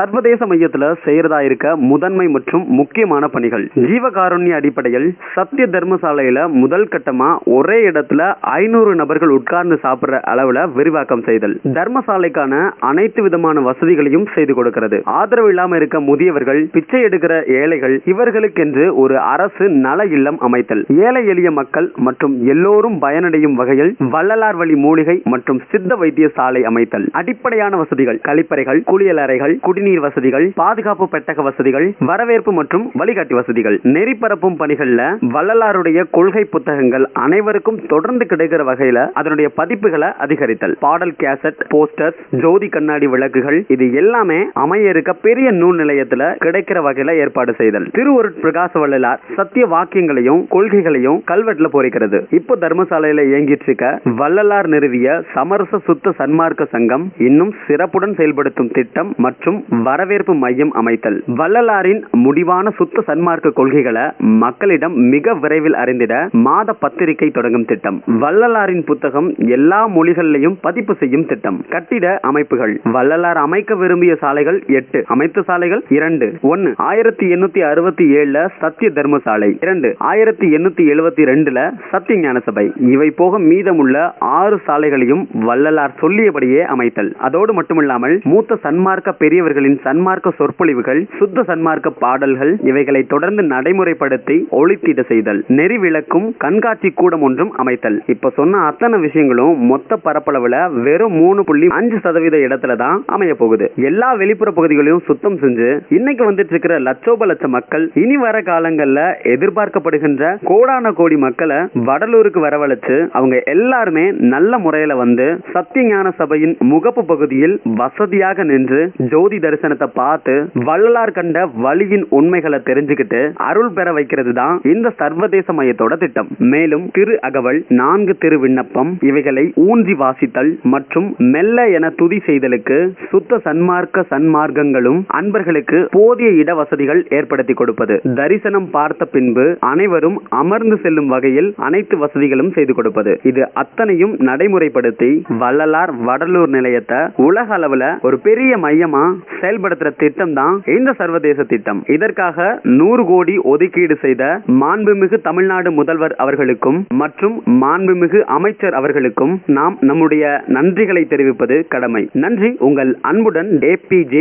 சர்வதேச மையத்துல செய்யறதா இருக்க முதன்மை மற்றும் முக்கியமான பணிகள். ஜீவகாருண்ய அடிப்படையில் சத்திய தர்மசாலையில முதல் கட்டமா ஒரே இடத்துல ஐநூறு நபர்கள் உட்கார்ந்து சாப்பிடுற அளவுல விரிவாக்கம் செய்தல். தர்மசாலைக்கான அனைத்து விதமான வசதிகளையும் செய்து கொடுக்கிறது. ஆதரவு இல்லாம இருக்க முதியவர்கள் பிச்சை எடுக்கிற ஏழைகள் இவர்களுக்கென்று ஒரு அரசு நல இல்லம் அமைத்தல். ஏழை எளிய மக்கள் மற்றும் எல்லோரும் பயனடையும் வகையில் வள்ளலார் வழி மூலிகை மற்றும் சித்த வைத்திய சாலை அமைத்தல். அடிப்படையான வசதிகள் கழிப்பறைகள் குளியலறைகள் குடிநீர் குடிநீர் வசதிகள் பாதுகாப்பு பெட்டக வசதிகள் வரவேற்பு மற்றும் வழிகாட்டி வசதிகள். நெறிப்பரப்பும் பணிகள்ல வள்ளலாருடைய கொள்கை புத்தகங்கள் அனைவருக்கும் தொடர்ந்து கிடைக்கிற வகையில அதனுடைய பதிப்புகளை அதிகரித்தல். பாடல் கேசட் போஸ்டர் ஜோதி கண்ணாடி விளக்குகள் இது எல்லாமே அமைய இருக்க பெரிய நூல் நிலையத்துல கிடைக்கிற வகையில ஏற்பாடு செய்தல். திருவருட் பிரகாச வள்ளலார் சத்திய வாக்கியங்களையும் கொள்கைகளையும் கல்வெட்டுல பொறிக்கிறது. இப்போ தர்மசாலையில இயங்கிட்டு இருக்க வள்ளலார் நிறுவிய சமரச சுத்த சன்மார்க்க சங்கம் இன்னும் சிறப்புடன் செயல்படுத்தும் திட்டம் மற்றும் வரவேற்பு மையம் அமைத்தல். வள்ளலாரின் முடிவான சுத்த சன்மார்க்க கொள்கைகளை மக்களிடம் மிக விரைவில் அறிந்திட மாத பத்திரிகை தொடங்கும் திட்டம். வள்ளலாரின் புத்தகம் எல்லா மொழிகளிலையும் பதிப்பு செய்யும் திட்டம். கட்டிட அமைப்புகள். வள்ளலார் அமைக்க விரும்பிய சாலைகள் எட்டு. அமைத்த சாலைகள் இரண்டு. ஒன்னு ஆயிரத்தி எண்ணூத்தி அறுபத்தி ஏழுல சத்திய தர்ம சாலை இரண்டு ஆயிரத்தி எண்ணூத்தி எழுபத்தி ரெண்டுல சத்திய ஞான சபை இவை போக மீதமுள்ள ஆறு சாலைகளையும் வள்ளலார் சொல்லியபடியே அமைத்தல். அதோடு மட்டுமில்லாமல் மூத்த சன்மார்க்க பெரியவர்கள் அவர்களின் சன்மார்க்க சொற்பொழிவுகள் சுத்த சன்மார்க்க பாடல்கள் இவைகளை தொடர்ந்து நடைமுறைப்படுத்தி ஒளித்திட செய்தல் நெறி விளக்கும் கண்காட்சி கூடம் ஒன்றும் அமைத்தல். இப்ப சொன்ன அத்தனை விஷயங்களும் மொத்த பரப்பளவுல வெறும் மூணு புள்ளி அஞ்சு சதவீத இடத்துல தான் அமைய போகுது. எல்லா வெளிப்புற பகுதிகளையும் சுத்தம் செஞ்சு இன்னைக்கு வந்துட்டு இருக்கிற லட்சோப லட்ச மக்கள் இனி வர காலங்கள்ல எதிர்பார்க்கப்படுகின்ற கோடான கோடி மக்களை வடலூருக்கு வரவழைச்சு அவங்க எல்லாருமே நல்ல முறையில வந்து சத்திய ஞான சபையின் முகப்பு பகுதியில் வசதியாக நின்று ஜோதி தரிசனத்தை பார்த்து வள்ளலார் கண்ட வழியின் உண்மைகளை தெரிஞ்சுக்கிட்டு அருள் பெற வைக்கிறது தான் இந்த சர்வதேச மையத்தோட திட்டம். மேலும் திரு அகவல் நான்கு திரு விண்ணப்பம் இவைகளை ஊன்றி வாசித்தல் மற்றும் மெல்ல என துதி செய்தலுக்கு சுத்த சன்மார்க்க சன்மார்க்கங்களும் அன்பர்களுக்கு போதிய இட வசதிகள் ஏற்படுத்தி கொடுப்பது. தரிசனம் பார்த்த பின்பு அனைவரும் அமர்ந்து செல்லும் வகையில் அனைத்து வசதிகளும் செய்து கொடுப்பது. இது அத்தனையும் நடைமுறைப்படுத்தி வள்ளலார் வடலூர் நிலையத்தை உலக அளவுல ஒரு பெரிய மையமா செயல்படுத்துற திட்டம் தான் இந்த சர்வதேச திட்டம். இதற்காக நூறு கோடி ஒதுக்கீடு செய்த மாண்புமிகு தமிழ்நாடு முதல்வர் அவர்களுக்கும் மற்றும் மாண்புமிகு அமைச்சர் அவர்களுக்கும் நாம் நம்முடைய நன்றிகளை தெரிவிப்பது கடமை. நன்றி. உங்கள் அன்புடன் ஏ பி ஜே